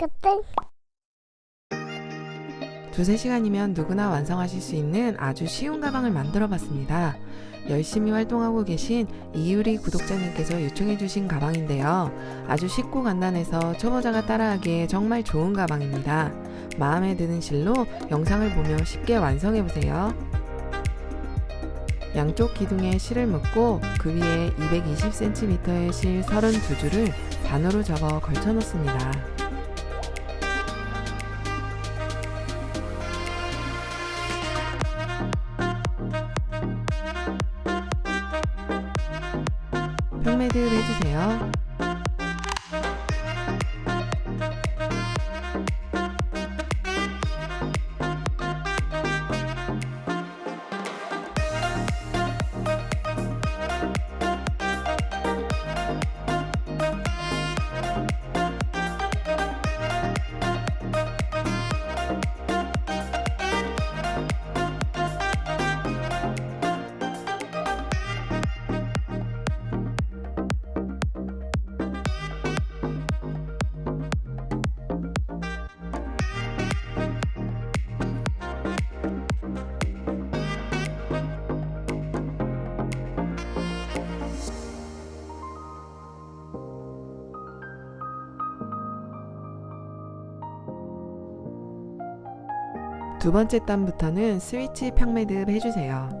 끝땡 두세 시간이면 누구나 완성하실 수 있는 아주 쉬운 가방을 만들어 봤습니다. 열심히 활동하고 계신 이유리 구독자님께서 요청해 주신 가방인데요. 아주 쉽고 간단해서 초보자가 따라하기에 정말 좋은 가방입니다. 마음에 드는 실로 영상을 보며 쉽게 완성해 보세요. 양쪽 기둥에 실을 묶고 그 위에 220cm의 실 32줄을 반으로 접어 걸쳐 놓습니다. 두 번째 단부터는 스위치 평매듭 해주세요.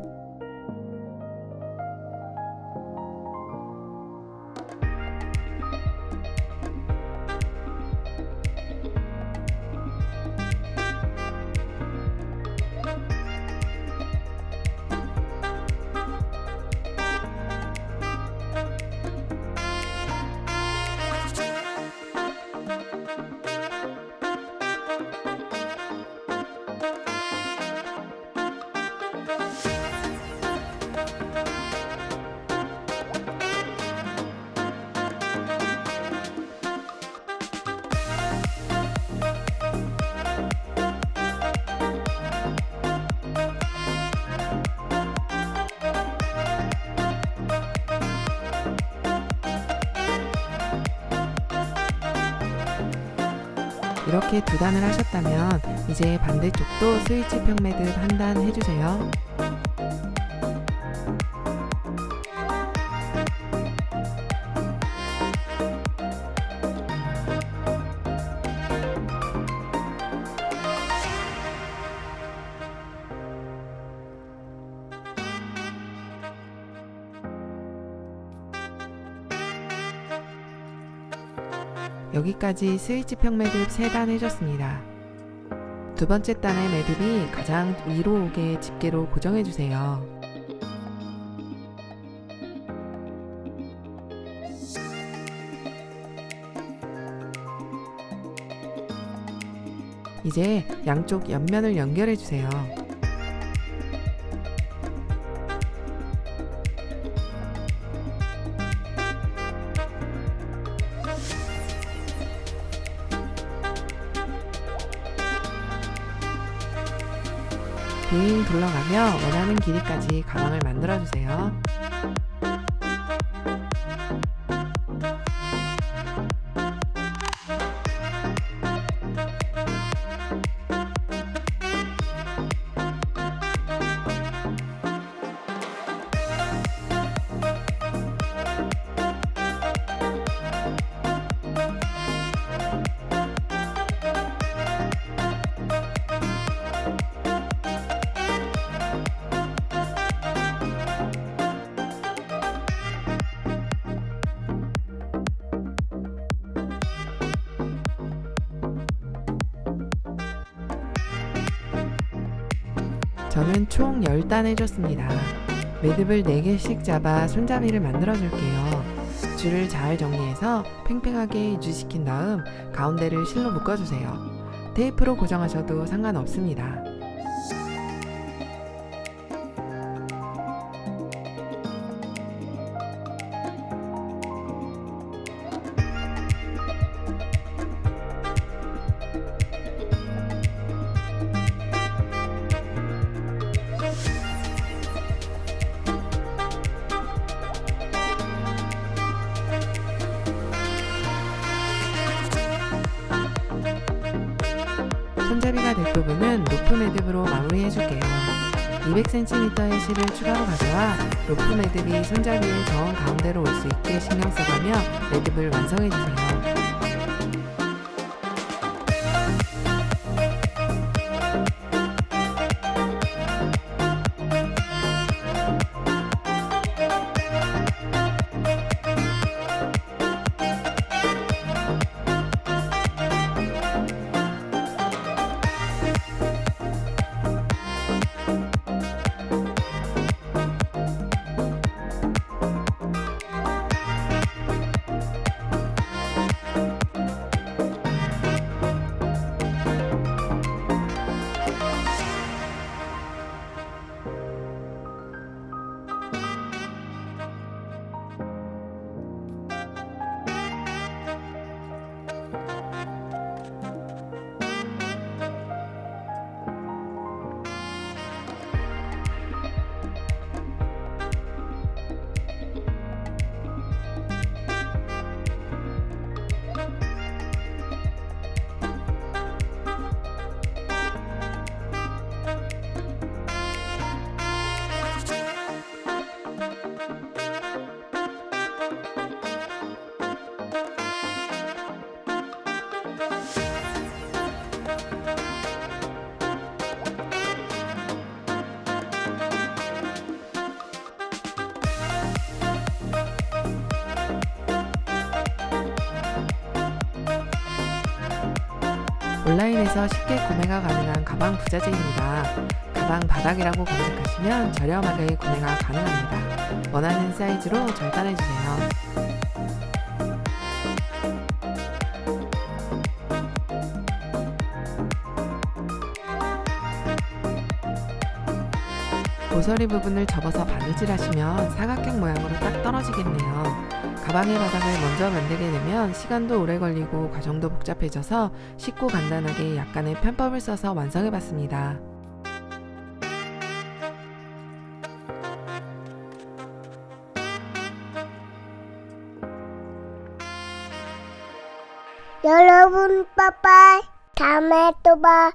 이렇게 두 단을 하셨다면 이제 반대쪽도 스위치 평매듭 한 단 해주세요. 여기까지 스위치 평 매듭 3단 해줬습니다. 두 번째 단의 매듭이 가장 위로 오게 집게로 고정해주세요. 이제 양쪽 옆면을 연결해주세요. 빙 둘러가며 원하는 길이까지 가방을 만들어주세요. 저는 총 10단 해줬습니다. 매듭을 4개씩 잡아 손잡이를 만들어 줄게요. 줄을 잘 정리해서 팽팽하게 유지시킨 다음 가운데를 실로 묶어주세요. 테이프로 고정하셔도 상관없습니다. 손잡이가 될 부분은 로프 매듭으로 마무리해줄게요. 200cm의 실을 추가로 가져와 로프 매듭이 손잡이의 정 가운데로 올 수 있게 신경 써가며 매듭을 완성해주세요. 온라인에서 쉽게 구매가 가능한 가방 부자재입니다. 가방 바닥이라고 검색하시면 저렴하게 구매가 가능합니다. 원하는 사이즈로 절단해주세요. 모서리 부분을 접어서 바느질 하시면 사각형 모양으로 딱 떨어지겠네요. 가방의 바닥을 먼저 만들게 되면 시간도 오래 걸리고 과정도 복잡해져서 쉽고 간단하게 약간의 편법을 써서 완성해 봤습니다. 여러분 빠빠이 다음에 또 봐.